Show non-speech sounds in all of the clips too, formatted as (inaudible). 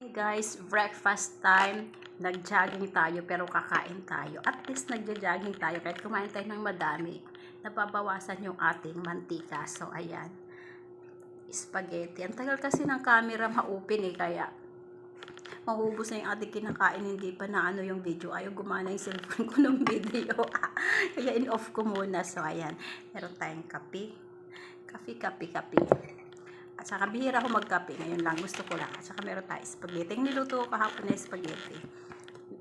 Guys, breakfast time. Nag-jogging tayo pero kakain tayo. At least nagja-jogging tayo kahit kumain tayo ng madami. Nababawasan yung ating mantika. So, ayan. Spaghetti. Ang tagal kasi ng camera ma-open eh. Kaya, mahubos na yung ating kinakain. Hindi pa na ano yung video. Ayaw gumana yung cellphone ko ng video. (laughs) kaya in-off ko muna. So, ayan. Meron tayong kape. Kape, kape, kape. At saka bihira ako magkape. Ngayon lang, gusto ko lang. At saka meron tayo spaghetti. Yung niluto ko kahapon na spaghetti.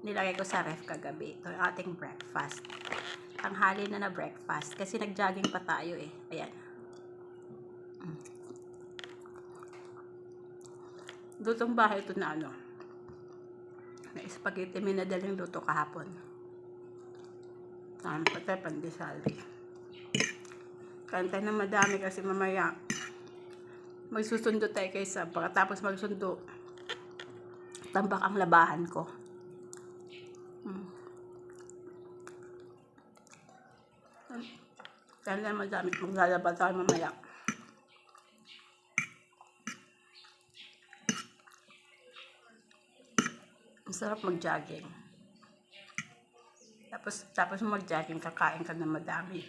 Nilagay ko sa ref kagabi. Ito yung ating breakfast. Tanghali na na breakfast. Kasi nag-jogging pa tayo eh. Ayan. Mm. Lutong bahay ito na ano. Na spaghetti. May nadaling luto kahapon. Saan pa tayo pandesal. Kantay na madami kasi mamaya magsusundo tayo kaysa pagkatapos magsundo tambak ang labahan ko. Hmm. kaya na madami maglalaba tayo mamaya. Ang sarap mag jogging tapos tapos mag jogging kakain ka na madami.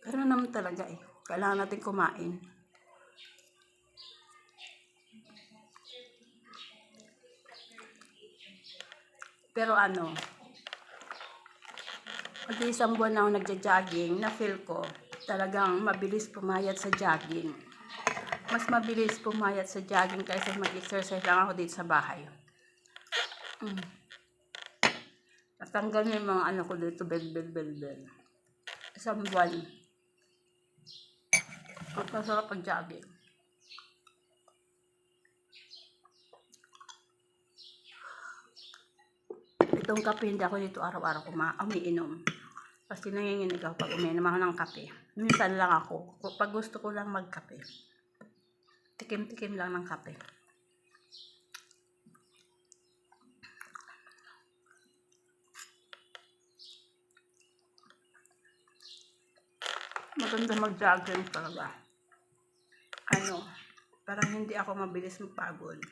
Pero naman talaga eh kailangan natin kumain. Pero ano, pag isang buwan na ako nagja-jogging, na-feel ko talagang mabilis pumayat sa jogging. Mas mabilis pumayat sa jogging kaysa mag-exercise lang ako dito sa bahay. Mm. Natanggal niya yung mga ano ko dito, bel, bel, bel, bel. Isang buwan. Ang masarap pag jogging. Itong kape, hindi ako dito araw-araw kuma umiinom. Kasi nanginginig ako pag umiinom ako ng kape. Minsan lang ako. Pag gusto ko lang magkape. Tikim-tikim lang ng kape. maganda mag-jogging talaga. Ano, parang hindi ako mabilis mapagod.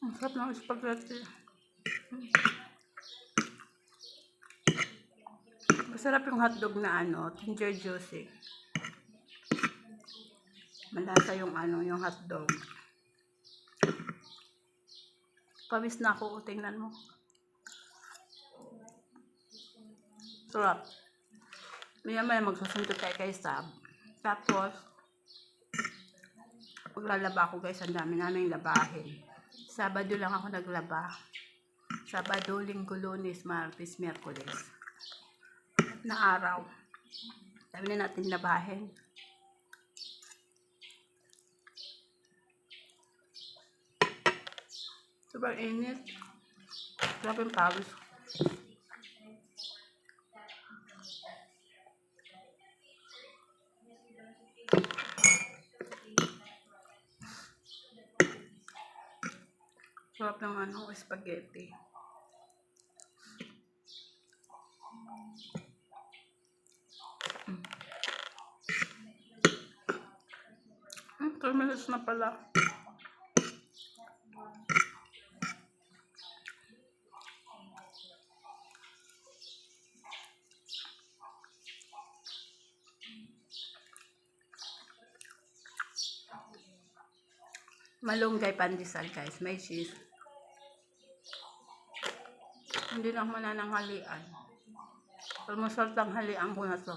Ang sarap ng spaghetti. Masarap yung hotdog na ano, ginger juicy. Malasa yung ano, yung hotdog. Pawis na ako, tingnan mo. Sarap. Maya maya magsusunod tayo kay Sab. Tapos, paglalaba ako guys, ang dami namin labahin. Sabado lang ako naglaba. Sabado, linggo, lunes, martes, merkules. Na araw. Dami na natin labahin. Sobrang init. Grabe yung pawis. Sarap ng ano, spaghetti. Mm. Mm, 3 minutes na pala. Malunggay pandesal guys. May cheese. Hindi lang manananghalian. Almusal tanghalian ko na to.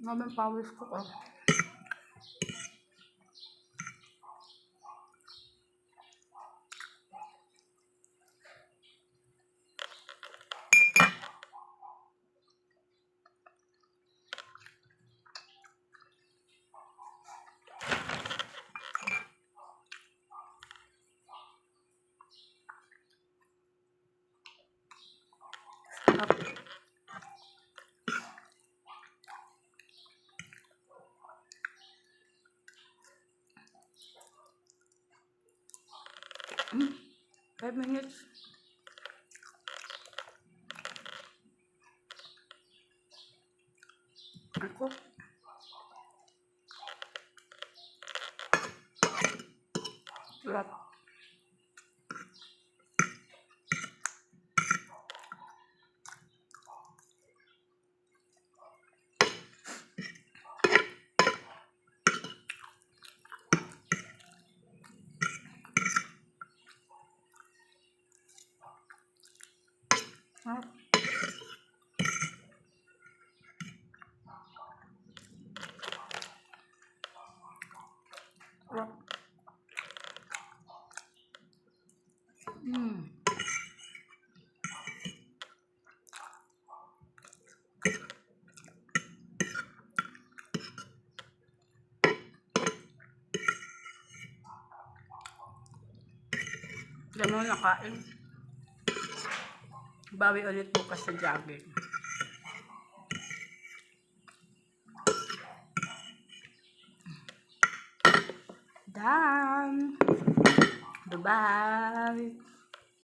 Maraming pawis ko oh. Hmm. Five minutes. Ako. Sarap. Sarap. Sarap. Mm. Ganun nakain. Bawi ulit bukas sa jogging. Done. Bye-bye.